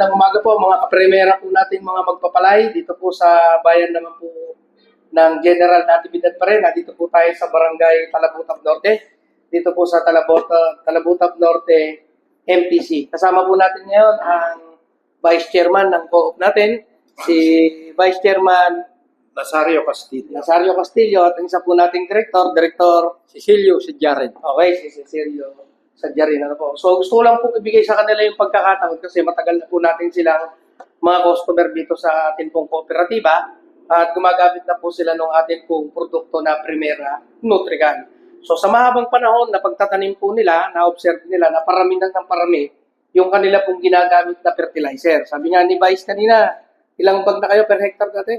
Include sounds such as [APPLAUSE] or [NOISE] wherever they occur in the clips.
Magandang umaga po mga kapremera po natin mga magpapalay dito po sa bayan naman po ng General Natividad pa rin. Dito po tayo sa Barangay Talabutab Norte. Dito po sa Talabutab, Talabutab Norte MPC. Kasama po natin ngayon ang Vice Chairman ng co-op natin, si Vice Chairman Nazario Castillo. Nazario Castillo at ang isa po nating Director, Director Cecilio si Jared. Okay, si Cecilio Sadyarin. Ano po. So gusto ko lang po ibigay sa kanila yung pagkakataon kasi matagal na po natin silang mga customer dito sa ating pong kooperatiba at gumagamit na po sila ng ating pong produkto na Primera Nutrigan. So sa mahabang panahon na pagtatanim po nila, na-observe nila na parami na ng parami yung kanila pong ginagamit na fertilizer. Sabi nga ni Vice kanina, ilang bag na kayo per hectare dati?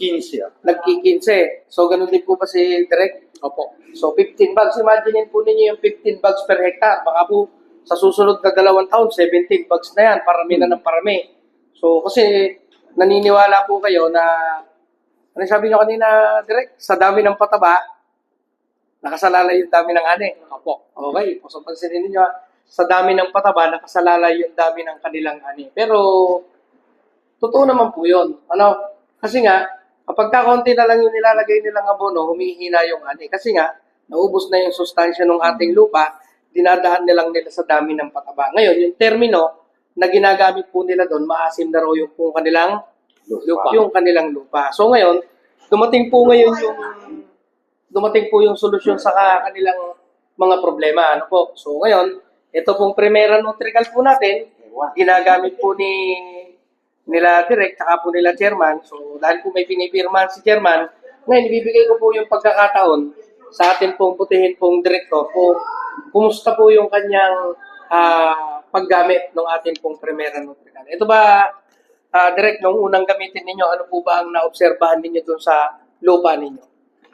15 ah. Nagki-15. So ganun din po ba si Direk? Opo. So, 15 bags. Imagine po ninyo yung 15 bags per hectare. Baka po sa susunod na dalawang taon, 17 bags na yan. Parami na ng parami. So, kasi naniniwala po kayo na, ano sabi nyo kanina, direct, sa dami ng pataba, nakasalalay yung dami ng ani. Opo. Okay, so pansinin ninyo, ah, sa dami ng pataba, nakasalalay yung dami ng kanilang ani. Pero, totoo naman po yun. Ano? Kasi nga, kapag kakonti na lang yung nilalagay nilang abono, humihina yung ani. Kasi nga, naubos na yung sustansya ng ating lupa, dinadaan nilang nila sa dami ng pataba. Ngayon, yung termino na ginagamit po nila doon, maasim na raw yung kung kanilang Lupa. yung kanilang lupa. So ngayon, dumating po ngayon yung dumating po yung solusyon sa ka- kanilang mga problema. Ano po? So ngayon, ito pong Primera Nutrical po natin, ginagamit po ni nila direct saka po nila chairman. So dahil po may pinipirmahan si chairman, ngayon ibibigay ko po yung pagkakataon sa atin pong putihin pong direktor po kumusta po yung kanyang ah, paggamit ng ating pong Primera Nutrical. Ito ba Ah, direct nung unang gamitin ninyo, ano po ba ang naobserbahan ninyo dun sa lupa ninyo?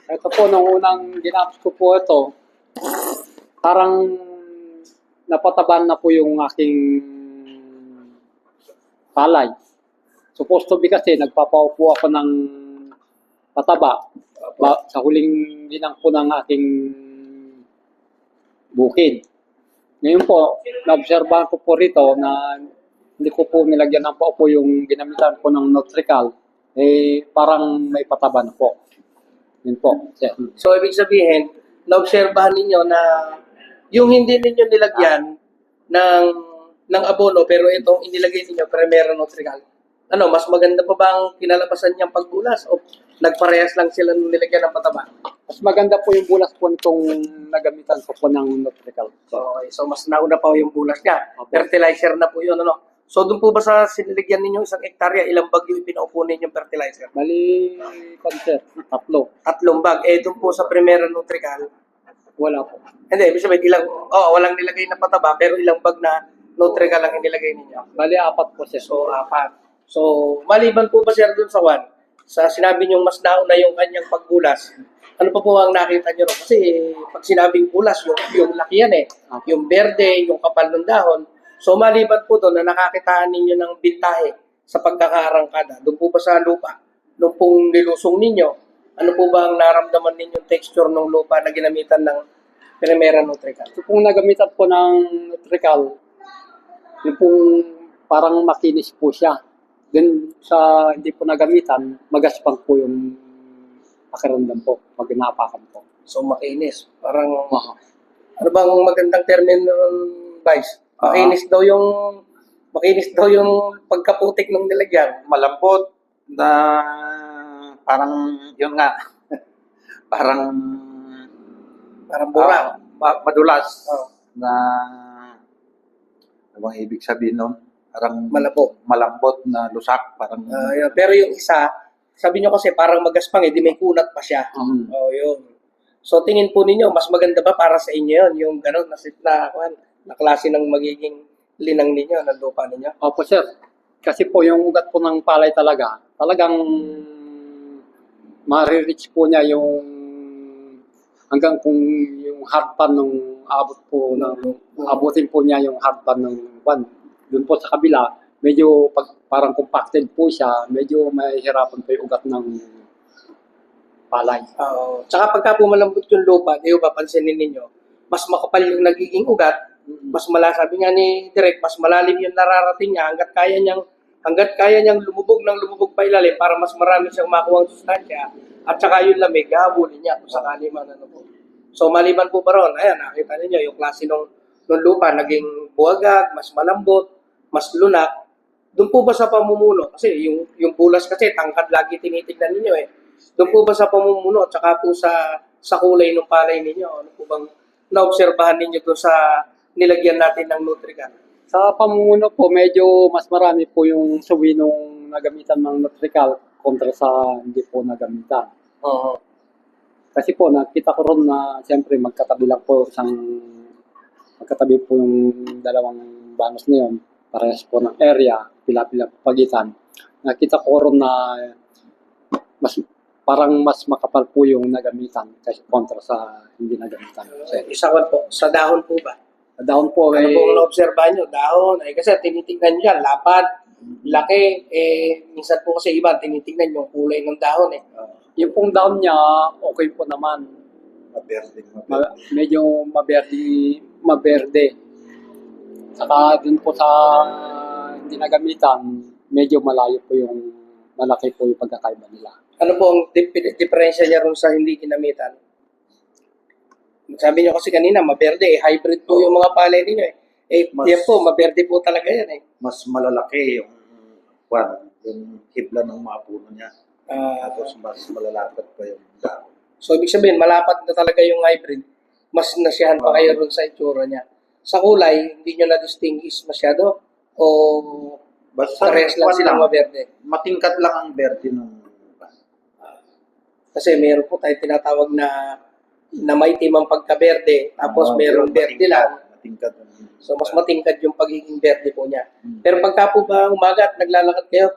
Ito po, nung unang ginapos ko po ito, parang napataban na po yung aking palay. Supposed to be kasi, nagpapaupo ako ng pataba ba, sa huling ginang po ng aking bukid. Ngayon po, naobserbahan ko po rito na hindi ko po nilagyan ng paupo yung ginamitan ko ng Nutrical, eh parang may pataba na po. Yun po. sir. So, ibig sabihin, naobserbahan ninyo na yung hindi ninyo nilagyan ng ng abono pero itong inilagay ninyo Primera Nutrical. Ano, mas maganda pa ba ang kinalabasan niyang pagbulas o nagparehas lang sila nung nilagyan ng pataba? Mas maganda po yung bulas po nitong nagamitan ko po ng Nutrical. So, okay, so mas nauna pa yung bulas niya. Opo. Fertilizer na po yun, ano? So, doon po ba sa sinilagyan ninyo isang hektarya, ilang bag yung pinaupo ninyong fertilizer? Bali, konser, tatlo. tatlong bag. Eh, doon po sa Primera Nutrical, Wala po. hindi, ibig sabihin, ilang, oh, walang nilagay na pataba, pero ilang bag na Nutrical lang inilagay ninyo. Bali, apat po siya. So, apat. So, maliban po ba sir doon sa one, sa sinabi niyong mas nauna yung kanyang pagbulas, ano pa po ang nakita niyo ron? Kasi pag sinabing bulas, yung, yung laki yan eh. Yung berde, yung kapal ng dahon. So, maliban po doon na nakakitaan ninyo ng bintahe sa pagkakaarangkada. Doon po ba sa lupa? Nung pong nilusong ninyo, ano po ba ang naramdaman ninyong texture ng lupa na ginamitan ng Primera Nutrical? Ito pong nagamitan po ng Nutrical, yung pong parang makinis po siya. Then sa hindi po nagamitan, magaspang po yung pakiramdam po, pag inapakan po. So, makinis. Parang Aha. Ano bang magandang termino ng Vice? Makinis daw yung makinis daw yung pagkaputik ng nilagyan. malambot na parang yun nga [LAUGHS] parang Parang bura. ah, ma- madulas Oh. na ano bang ibig sabihin nun? Parang Malabo. malambot na lusak parang Ah, yun. Pero yung isa, sabi nyo kasi parang magaspang eh, di may kunat pa siya. Um, Oh, yun. So tingin po ninyo, mas maganda ba para sa inyo yun, yung gano'n, na, na, na, na klase ng magiging linang ninyo, ng lupa ninyo? Opo, sir. Kasi po yung ugat po ng palay talaga, talagang marireach po niya yung hanggang kung yung hard pan nung abot po ng abutin po niya yung hard pan ng one. Doon po sa kabila, medyo pag, parang compacted po siya, medyo mahihirapan po yung ugat ng palay. Oo. tsaka pagka pumalambot yung lupa, di ba pansinin ninyo, mas makapal yung nagiging ugat, mas mala, sabi nga ni Direk, mas malalim yung nararating niya hanggat kaya niyang hanggat kaya niyang lumubog ng lumubog pa ilalim para mas marami siyang makuha ang sustansya at saka yung lamig, habulin niya kung sakali man ano po. So maliban po ba ron, ayan, nakita ninyo yung klase ng, ng lupa, naging buwagag, mas malambot, mas lunak. Doon po ba sa pamumuno? Kasi yung, yung bulas kasi, tangkad lagi tinitignan ninyo eh. Doon po ba sa pamumuno at saka po sa, sa kulay ng palay ninyo? Ano po bang naobserbahan ninyo doon sa nilagyan natin ng Nutrican? Sa pamumuno po, medyo mas marami po yung suwi nung nagamitan ng Nutrical kontra sa hindi po nagamitan. Oo. Kasi po, nakita ko ron na siyempre magkatabi lang po isang magkatabi po yung dalawang banos na yun. Parehas po ng area, pila-pila po pagitan. Nakita ko ron na mas parang mas makapal po yung nagamitan kasi kontra sa hindi nagamitan. Kasi Isa ko po, sa dahon po ba? sa dahon po Ano eh, po ang naobserbahan nyo? Dahon. Ay, kasi tinitignan nyo yan, lapad, laki. Eh, minsan po kasi iba, tinitignan yung kulay ng dahon eh. yung pong dahon niya okay po naman. Maberde, maberde. Ma- medyo maberde, maberde. Saka dun po sa hindi nagamitan, medyo malayo po yung malaki po yung pagkakaiba nila. Ano po ang dip- diferensya niya ron sa hindi ginamitan? Sabi niyo kasi kanina, maberde eh. Hybrid po yung mga palay ninyo eh. Eh, Mas- yan po, maberde po talaga yan eh. Mas malalaki yung kwan, yung hibla ng mga puno niya. Ah, Tapos mas malalapad pa yung dahon. so, ibig sabihin, malapat na talaga yung hybrid. Mas nasiyahan pa kayo ron sa itsura niya. Sa kulay, hindi nyo na-distinguish masyado? O Basta parehas lang kwan silang maberde? Matingkad lang ang berde ng Kasi meron po tayo tinatawag na na may timang pagka-berde, tapos Oo, meron pero berde matingkad, lang. Matingkad. So, mas matingkad yung pagiging berde po niya. Hmm. Pero pagka po ba umaga at naglalakad kayo,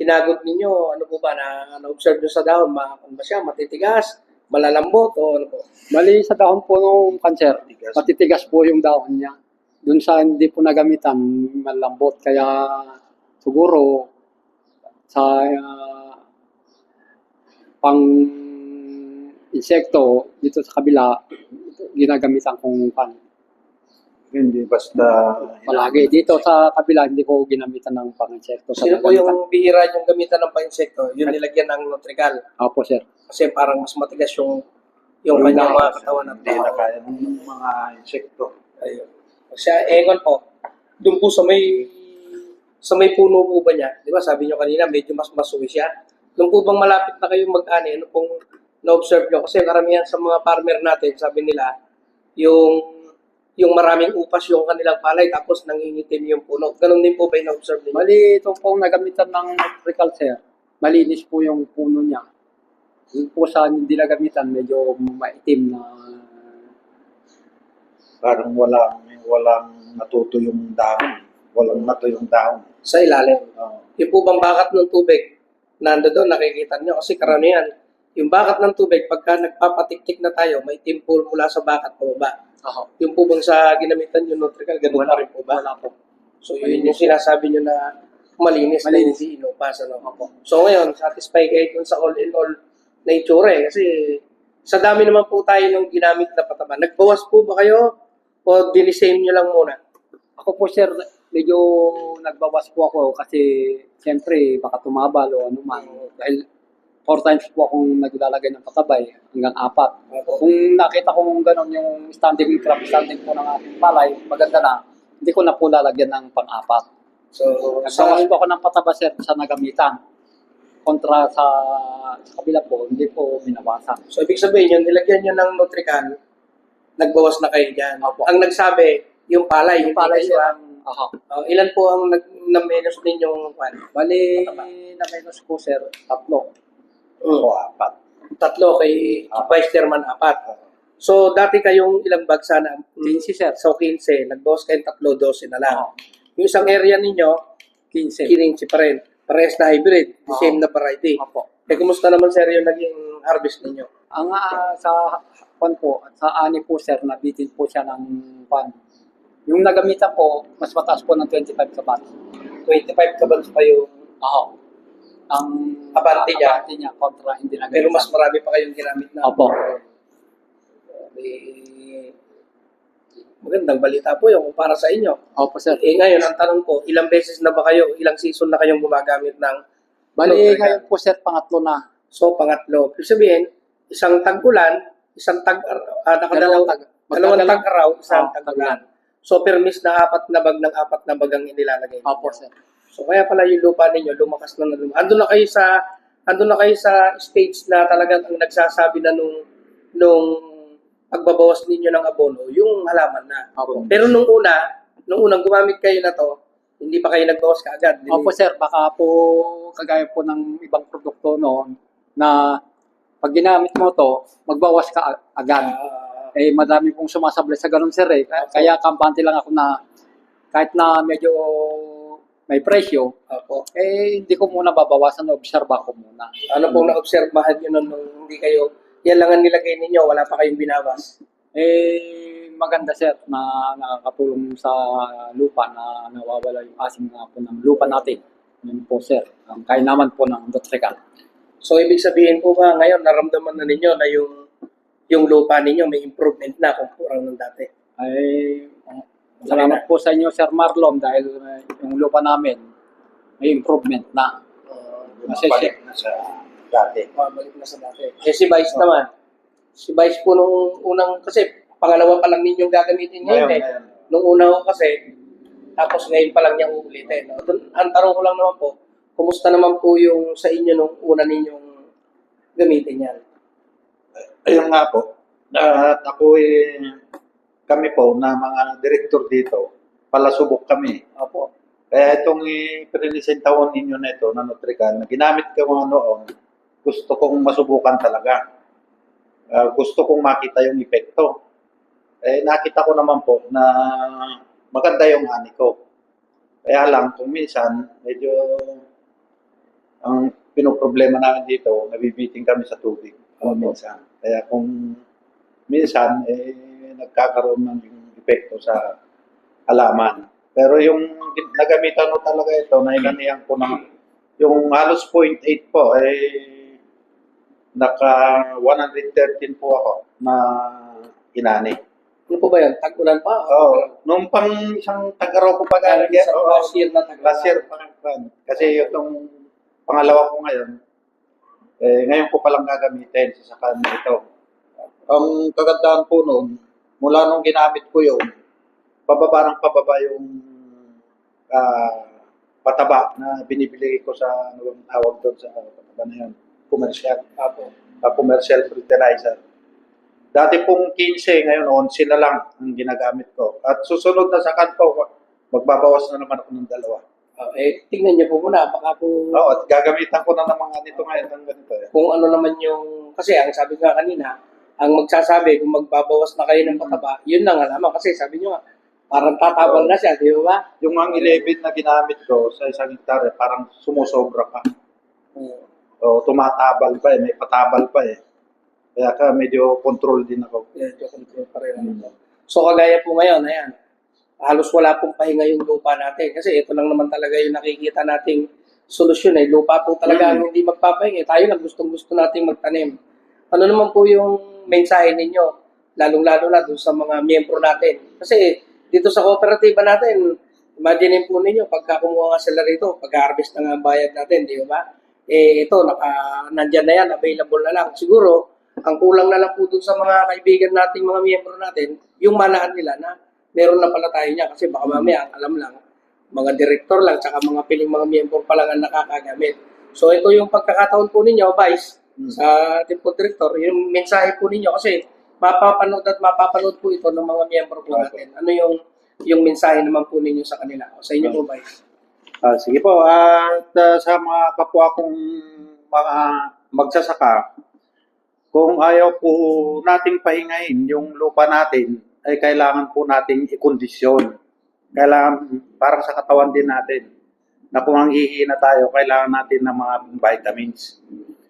hinagot ninyo, ano po ba, na, na-observe nyo sa dahon, ma, ano ba siya, matitigas, malalambot, o ano po? Mali sa dahon po ng cancer, Matitigas. matitigas po yung dahon niya. Dun sa hindi po nagamitan, malambot. Kaya siguro sa ah, pang insekto dito sa kabila, ginagamitan kong pan. Hindi basta Palagi. Dito sa kabila, hindi ko ginamitan ng pang-insekto. Sa Sino po nagamitan. yung bihira yung gamitan ng pa-insekto? Yung nilagyan ng Nutrical. Opo, sir. Kasi parang mas matigas yung yung kanyang mga katawan at hindi na kaya ng mga insekto. Ayun. Siya, Egon po, doon po sa may sa may puno po ba niya, di ba sabi niyo kanina, medyo mas masuwi siya. Doon po bang malapit na kayong mag-ani, ano pong na-observe niyo? Kasi karamihan sa mga farmer natin, sabi nila, yung yung maraming upas yung kanilang palay tapos nangingitim yung puno. Ganon din po ba yung na-observe niyo? Mali ito pong nagamitan ng electrical, sir. Malinis po yung puno niya. Yung po sa hindi nagamitan, medyo maitim na Parang walang walang natuto yung dahon. Walang nato yung dahon. Sa ilalim. Oo. Yung po bang bakat ng tubig, nando doon, nakikita niyo kasi karamihan, yung bakat ng tubig, pagka nagpapatiktik na tayo, may timpul mula sa bakat pababa. Ako. Yung po bang sa ginamitan yung Nutrical, ganun pa rin po ba? Wala po. So yun yung sinasabi nyo na malinis, na Malinis. hindi inupas. Ano? So ngayon, satisfy kayo dun sa all in all na itsura eh. Kasi sa dami naman po tayo ng ginamit na pataba. Nagbawas po ba kayo o dinisame nyo lang muna? Ako po, sir, medyo nagbawas po ako kasi siyempre baka tumabal o ano man. Dahil four times po akong naglalagay ng patabay hanggang apat. Kung nakita ko kung gano'n yung standing crop, standing po ng ating palay, maganda na, hindi ko na po lalagyan ng pang-apat. So, sa, Nagbawas po ako ng pataba, sir, sa nagamitan. Kontra sa, sa kabila po, hindi po binawasan. so ibig sabihin yun, nilagyan nyo ng Nutrical, nagbawas na kayo dyan. Opo. Ang nagsabi, yung palay, yung palay sir, siya. Aha. Uh, ilan po ang nag, na-menos ninyong kwan? Bali, Pataba. na menos po, sir, tatlo. Mm. O apat. Tatlo kay Apat. Vice Chairman apat. So, dati kayong ilang bag sana? 15, sir. So, 15. Nag-boss kayong tatlo, 12 na lang. Oo. Yung isang area ninyo, 15. 15 pa rin. Parehas na hybrid. The Oo. same na variety. Opo. Eh, kumusta naman, sir, yung naging harvest ninyo? Ang ah, sa pan po, sa ani po sir, nabitin po siya ng pan. Yung nagamitan po, mas mataas po ng 25 kabat. 25 kabans pa yung... Oo. Ang Abante niya. abante niya kontra hindi nagamitan. Pero mas marami pa kayong ginamit na. Opo. Eh, Magandang balita po yung para sa inyo. Opo, sir. Eh ngayon, ang tanong ko, ilang beses na ba kayo, ilang season na kayong gumagamit ng Bali, Ano, ngayon po, sir, pangatlo na. So, pangatlo. Ibig sabihin, isang tag-ulan, isang tag, uh, nakadalawang tag, dalawang tag-araw, isang Oh, tag-ulan. So, permis na apat na bag ng apat na bagang inilalagay. Opo, sir. So, kaya pala yung lupa ninyo, lumakas na na lumakas. Ando na kayo sa, ando na kayo sa stage na talagang ang nagsasabi na nung, nung pagbabawas ninyo ng abono, yung halaman na. Opo. Pero nung una, nung unang gumamit kayo na to, hindi pa kayo nagbawas kaagad. Opo, sir. Baka po, kagaya po ng ibang produkto noon, na pag ginamit mo to, magbawas ka ag- agad. Ah, Eh, madami pong sumasablay sa ganun, sir. Eh. Kaya kampante lang ako na kahit na medyo may presyo, opo. eh, hindi ko muna babawasan, obserba ko muna. Ano pong na-obserbahan nyo nun nung hindi kayo, yan lang ang nilagay ninyo, wala pa kayong binawas. Eh, maganda sir na nakakatulong sa lupa na nawawala yung asim nga po ng lupa natin. Yun po sir, ang kainaman po ng Dotrical. So, ibig sabihin po ba, ngayon, naramdaman na ninyo na yung yung lupa ninyo may improvement na kung kurang ng dati. Ay, salamat po sa inyo Sir Marlon dahil eh, yung lupa namin may improvement na. Uh, Kasi Balik na sa dati. mabalik na sa dati. Eh, si Vice naman. Si Vice po nung unang, kasi pangalawa pa lang ninyong gagamitin ngayon Ngayon, eh. ngayon. Nung una ko kasi, tapos ngayon pa lang niya uulitin. No? Dun- Ang tanong ko lang naman po, kumusta naman po yung sa inyo nung una ninyong gamitin yan? Ayun nga po. At ako eh, kami po na mga direktor dito, palasubok kami. Opo. Kaya itong i-presentahon ninyo na ito, na Nutrican, na ginamit ko mga noon, gusto kong masubukan talaga. Ah, gusto kong makita yung epekto. Eh, nakita ko naman po na maganda yung ani ko. Kaya lang, kung minsan, medyo ang pinoproblema namin dito, nabibiting kami sa tubig. Kung minsan. Kaya kung minsan, eh, nagkakaroon ng epekto sa halaman. Pero yung nagamitan ko talaga ito, nainanihan ko ng yung halos 0.8 po, eh, naka 113 po ako na inani. Ano po ba yan? Tag-ulan pa? Oo. Nung pang isang tagaraw ko pa Galing sa last year na tag Last year pa Kasi itong pangalawa ko ngayon, eh, ngayon ko palang gagamitin sa sakan ito. Ang kagandahan po noon, mula nung ginamit ko yun, pababa ng pababa yung ah, pataba na binibili ko sa ano bang tawag doon sa pataba na yun, commercial, Opo. ah, commercial fertilizer. Dati pong 15, ngayon 11 na lang ang ginagamit ko. At susunod na sa kanto, magbabawas na naman ako ng dalawa. Ah, eh, tingnan niyo po muna, baka po Oo, at gagamitan ko na ng mga nito ngayon ng ganito. Eh. kung ano naman yung, kasi ang sabi nga kanina, ang magsasabi kung magbabawas na kayo ng pataba, yun lang alam kasi sabi niyo nga, parang tatabal na siya, di ba? Yung ang 11 na ginamit ko sa isang hektare, parang sumusobra pa. O tumatabal pa eh, may patabal pa eh. Kaya ka medyo control din ako. Medyo control pa rin ako. So kagaya po ngayon, ayan, halos wala pong pahinga yung lupa natin. Kasi ito lang naman talaga yung nakikita nating solusyon eh. Lupa po talaga ang hindi magpapahinga. Tayo lang gustong gusto nating magtanim. Ano naman po yung mensahe ninyo? Lalong-lalo na dun sa mga miyembro natin. Kasi dito sa kooperatiba natin, imagine po ninyo, pagka kumuha nga sila rito, pag-harvest na nga ang bayad natin, di ba? Eh, ito, naka, nandyan na yan, available na lang. Siguro, ang kulang na lang po dun sa mga kaibigan nating mga miyembro natin, yung malaan nila na meron na pala tayo niya. Kasi baka mamaya, alam lang, mga direktor lang, tsaka mga piling mga miyembro pa lang ang nakakagamit. So, ito yung pagkakataon po ninyo, Vice, Hmm. sa ating po direktor, yung mensahe po ninyo kasi mapapanood at mapapanood po ito ng mga miyembro po natin. Ano yung yung mensahe naman po ninyo sa kanila? O, sa inyo po, Vice. Ah, sige po, at ah, sa mga kapwa kong mga magsasaka, kung ayaw po nating pahingahin yung lupa natin, ay kailangan po nating ikondisyon. Kailangan, parang sa katawan din natin, na kung ang hihina tayo, kailangan natin ng mga vitamins.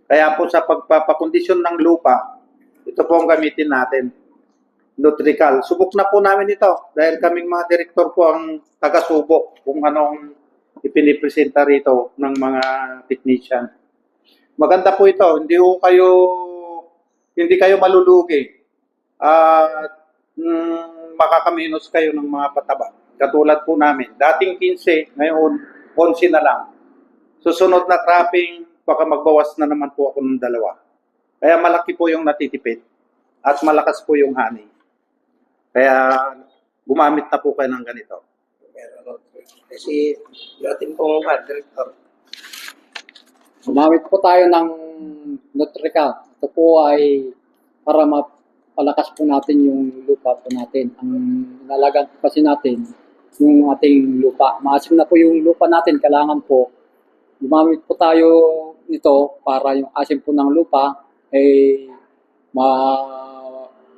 Kaya po sa pagpapakondisyon ng lupa, ito po ang gamitin natin. Nutrical. Subok na po namin ito dahil kaming mga direktor po ang taga-subok kung anong ipinipresenta rito ng mga technician. Maganda po ito. Hindi po kayo hindi kayo malulugi. At mm, makakaminos kayo ng mga pataba. Katulad po namin. Dating 15, ngayon 11 na lang. Susunod na cropping, baka magbawas na naman po ako ng dalawa. Kaya malaki po yung natitipid at malakas po yung honey. Kaya gumamit na po kayo ng ganito. Kasi yung ating pong director. Gumamit po tayo ng Nutrica. Ito po ay para mapalakas po natin yung lupa po natin. Ang nalagan po kasi natin yung ating lupa. Maasim na po yung lupa natin. Kailangan po gumamit po tayo nito para yung asim po ng lupa ay ma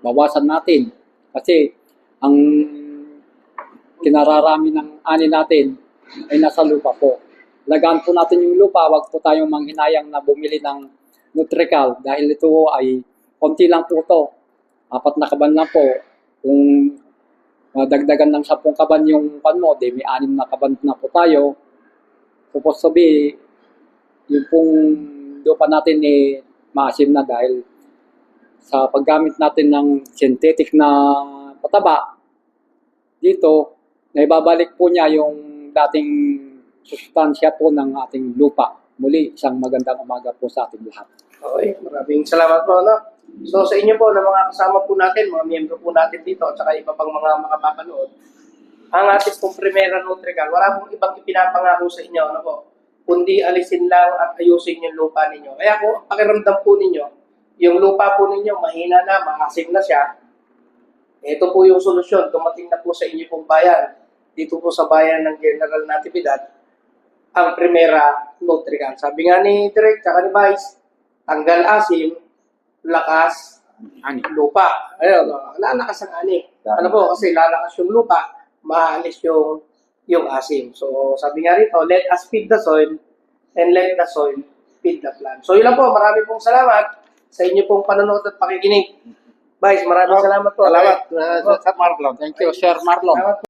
bawasan natin. Kasi ang kinararami ng ani natin ay nasa lupa po. Lagaan po natin yung lupa, wag po tayong manghinayang na bumili ng Nutrical dahil ito ay konti lang po to. Apat na kaban lang po. Kung madagdagan ng 10 kaban yung pan mo, di may anim na kaban na po tayo. Supposed to be, yung pong lupa natin eh, maasim na dahil sa paggamit natin ng synthetic na pataba, dito, naibabalik po niya yung dating sustansya po ng ating lupa. Muli, isang magandang umaga po sa ating lahat. Okay, maraming salamat po. No? So sa inyo po, na mga kasama po natin, mga miyembro po natin dito, at saka iba pang mga makapapanood, ang ating pong Primera Nutrical, wala pong ibang ipinapangako sa inyo, ano po, kundi alisin lang at ayusin yung lupa ninyo. Kaya kung pakiramdam po ninyo, yung lupa po ninyo mahina na, maasim na siya, ito po yung solusyon, dumating na po sa inyo pong bayan, dito po sa bayan ng General Natividad, ang Primera Nutrical. Sabi nga ni Direk, tsaka ni Vice, tanggal asim, lakas, Ani. lupa. Ayun, lalakas ang ani. Ano po, kasi lalakas yung lupa, maalis yung yung asim. So, sabi nga rito, let us feed the soil and let the soil feed the plant. So, yun lang po. Marami pong salamat sa inyo pong panonood at pakikinig. Vice, maraming salamat po. Salamat, uh, Sir Marlon. Thank you, Sir Marlon.